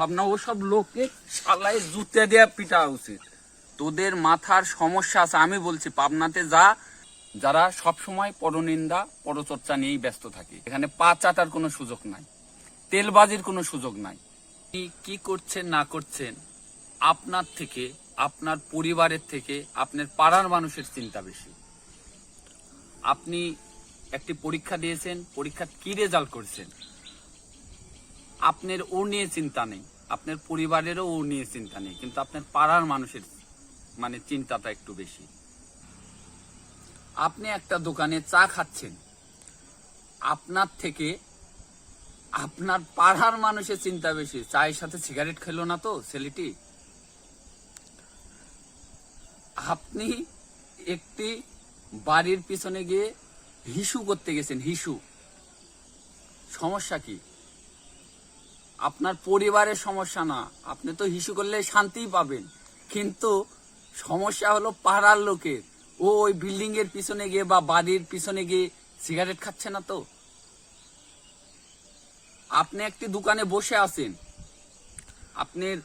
ভাবনা ওসব লোককে শালায় জুতে দেয়া পিটা উচিত। তোদের মাথার সমস্যা আছে, আমি বলছি, পাবনাতে যা, যারা সব সময় পরনিন্দা, পরচর্চা নিয়েই ব্যস্ত থাকে। এখানে পা চাটার কোনো সুযোগ নাই তেলবাজির কোনো সুযোগ নাই। কি করছেন, না করছেন, আপনার থেকে, আপনার পরিবারের থেকে, আপনার পাড়ার মানুষের চিন্তা বেশি। আপনি একটি পরীক্ষা দিয়েছেন পরীক্ষা কি রেজাল্ট করেছেন? আপনার ও নিয়ে চিন্তা নেই। আপনার পরিবারেরও ও নিয়ে চিন্তা নেই, কিন্তু আপনার পাড়ার মানুষের মানে চিন্তাটা একটু বেশি। আপনি একটা দোকানে চা খাচ্ছেন। আপনার থেকে আপনার পাড়ার মানুষের চিন্তা বেশি। চায়ের সাথে সিগারেট খেলো না তো, ছেলেটি। আপনি একটি বাড়ির পিছনে গিয়ে হিসু করতে গেছেন, হিসু। সমস্যা কি? আপনার পরিবারের সমস্যা না। আপনি তো হিসু করলে শান্তিই পাবেন। কিন্তু সমস্যা হলো পাড়ার লোকের। ও ওই বিল্ডিং এর পিছনে গিয়ে বা বাড়ির পিছনে গিয়ে সিগারেট খাচ্ছে না তো? আপনি একটি দোকানে বসে আছেন। আপনার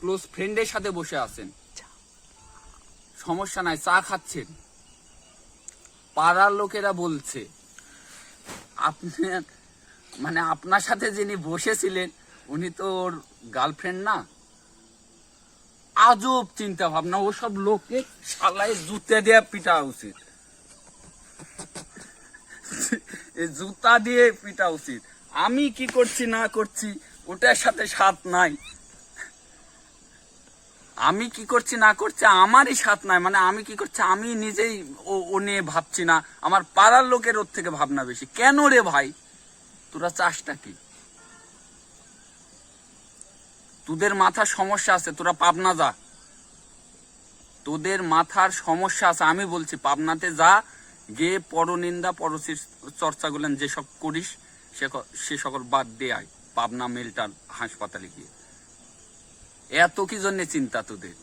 ক্লোজ ফ্রেন্ডের সাথে বসে আছেন। সমস্যা নাই চা খাচ্ছেন। পাড়ার লোকেরা বলছে আপনার মানে আপনার সাথে যিনি বসেছিলেন উনি তো ওর গার্লফ্রেন্ড না। আজব চিন্তা ভাবনা ওসব লোককে শালায় জুতে দেয়া পিটা উচিত। জুতা দিয়ে পিটা উচিত। আমি কি করছি, না করছি, ওটার সাথে সাথ নাই। আমি কি করছি, না করছি, আমারই সাথ নাই। মানে আমি কি করছি, আমি নিজেই ও নিয়ে ভাবছি না। আমার পাড়ার লোকের ওর থেকে ভাবনা বেশি। কেন রে ভাই? তোরা চাষটা কি? তোদের মাথার সমস্যা আছে, তোরা পাবনা যা। তোদের মাথার সমস্যা আছে, আমি বলছি পাবনাতে যা, গিয়ে পরনিন্দা পরচর্চাগুলো যেসব করিস, সে সকল বাদ দিয়ে আয়, পাবনা মেলটার হাসপাতালে গিয়ে। এত কি জন্য চিন্তা তোদের?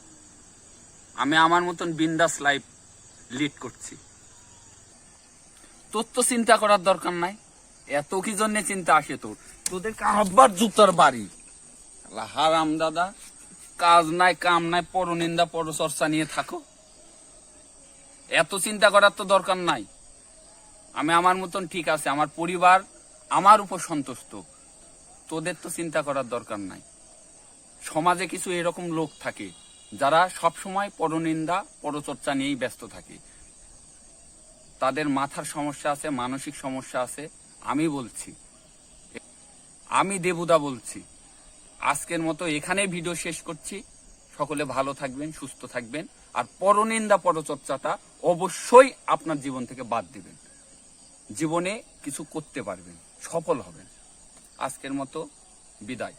আমি আমার মতন বিন্দাস লাইফ লিড করছি। তোর তো চিন্তা করার দরকার নাই, এত কি জন্য চিন্তা আসে তোর? তোদের কাহাবার জুতার বাড়ি। হারাম দাদা, কাজ নাই, কাম নাই, পরনিন্দা, পরচর্চা নিয়ে থাকো। এত চিন্তা করার তো দরকার নাই। আমি আমার মতন ঠিক আছে, আমার পরিবার আমার উপর সন্তুষ্ট। তোদের তো চিন্তা করার দরকার নাই। সমাজে কিছু এরকম লোক থাকে, যারা সব সময় পরনিন্দা, পরচর্চা নিয়েই ব্যস্ত থাকে। তাদের মাথার সমস্যা আছে, মানসিক সমস্যা আছে, আমি বলছি। আমি দেবুদা বলছি। আজকের মতো এখানে ভিডিও শেষ করছি। সকলে ভালো থাকবেন, সুস্থ থাকবেন, আর পরনিন্দা পরচর্চাটা অবশ্যই আপনার জীবন থেকে বাদ দিবেন। জীবনে কিছু করতে পারবেন, সফল হবেন। আজকের মতো বিদায়।